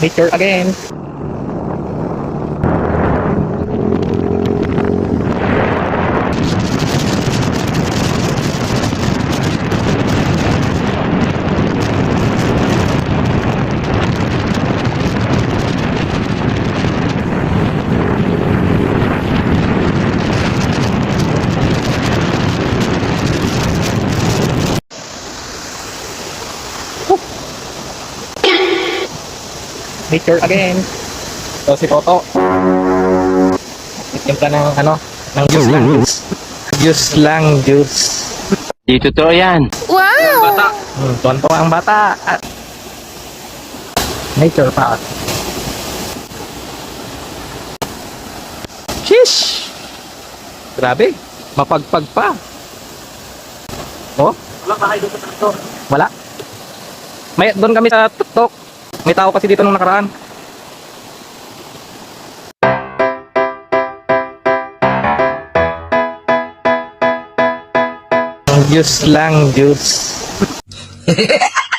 Nature again. Nature again. So si Toto. Timpla ng ano, ng juice lang juice. Juice lang juice. Di totoo yan. Bata. Hmm, tonto ang bata. At nature pa. Sheesh! Grabe. Mapagpag pa. Oh? Wala bahay doon sa traktor. Wala. May doon kami sa tuktok. May tao kasi dito nung nakaraan. Juice lang, juice.